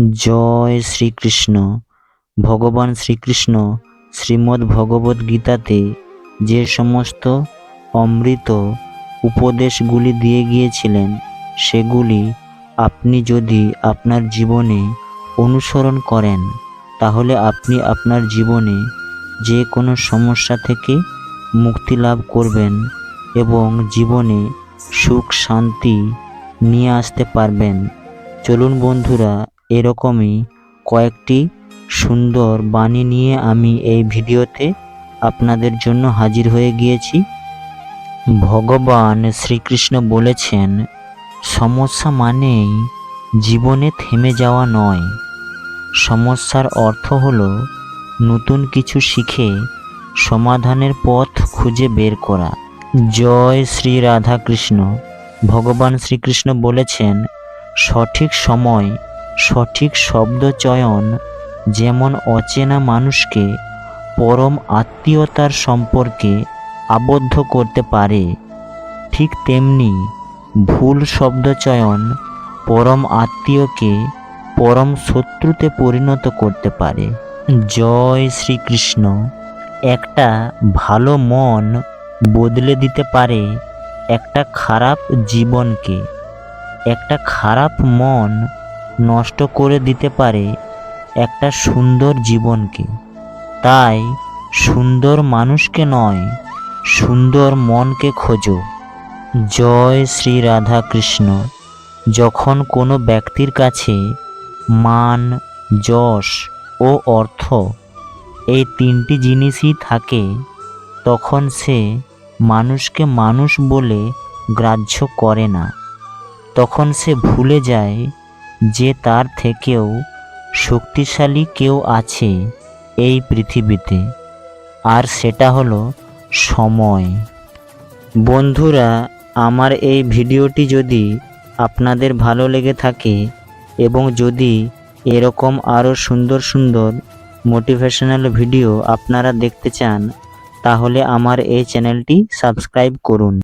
জয় শ্রীকৃষ্ণ। ভগবান শ্রীকৃষ্ণ শ্রীমদ্ ভগবদ্ গীতাতে যে সমস্ত অমৃত উপদেশগুলি দিয়ে গিয়েছিলেন, সেগুলি আপনি যদি আপনার জীবনে অনুসরণ করেন, তাহলে আপনি আপনার জীবনে যে কোনো সমস্যা থেকে মুক্তি লাভ করবেন এবং জীবনে সুখ শান্তি নিয়ে আসতে পারবেন। চলুন বন্ধুরা এরকমই কয়েকটি সুন্দর বাণী নিয়ে আমি এই ভিডিওতে আপনাদের জন্য হাজির হয়ে গিয়েছি। ভগবান শ্রীকৃষ্ণ বলেছেন, সমস্যা মানেই জীবনে থেমে যাওয়া নয়। সমস্যার অর্থ হলো নতুন কিছু শিখে সমাধানের পথ খুঁজে বের করা। জয় শ্রী রাধাকৃষ্ণ। ভগবান শ্রীকৃষ্ণ বলেছেন, সঠিক সময় সঠিক শব্দ চয়ন যেমন অচেনা মানুষকে পরম আত্মীয়তার সম্পর্কে আবদ্ধ করতে পারে, ঠিক তেমনি ভুল শব্দ চয়ন পরম আত্মীয়কে পরম শত্রুতে পরিণত করতে পারে। জয় শ্রীকৃষ্ণ। একটা ভালো মন বদলে দিতে পারে একটা খারাপ জীবনকে। একটা খারাপ মন নষ্ট করে দিতে পারে একটা সুন্দর জীবনকে। তাই সুন্দর মানুষকে নয়, সুন্দর মনকে খোঁজো। জয় শ্রী রাধা কৃষ্ণ যখন কোনো ব্যক্তির কাছে মান, যশ ও অর্থ এই তিনটি জিনিসই থাকে, তখন সে মানুষকে মানুষ বলে গ্রাহ্য করে না। তখন সে ভুলে যায় যে তার থেকেও শক্তিশালী কেউ আছে এই পৃথিবীতে। আর সেটা হলো সময়। বন্ধুরা, আমার এই ভিডিওটি যদি আপনাদের ভালো লেগে থাকে এবং যদি এরকম আরও সুন্দর সুন্দর মোটিভেশনাল ভিডিও আপনারা দেখতে চান, তাহলে আমার এই চ্যানেলটি সাবস্ক্রাইব করুন।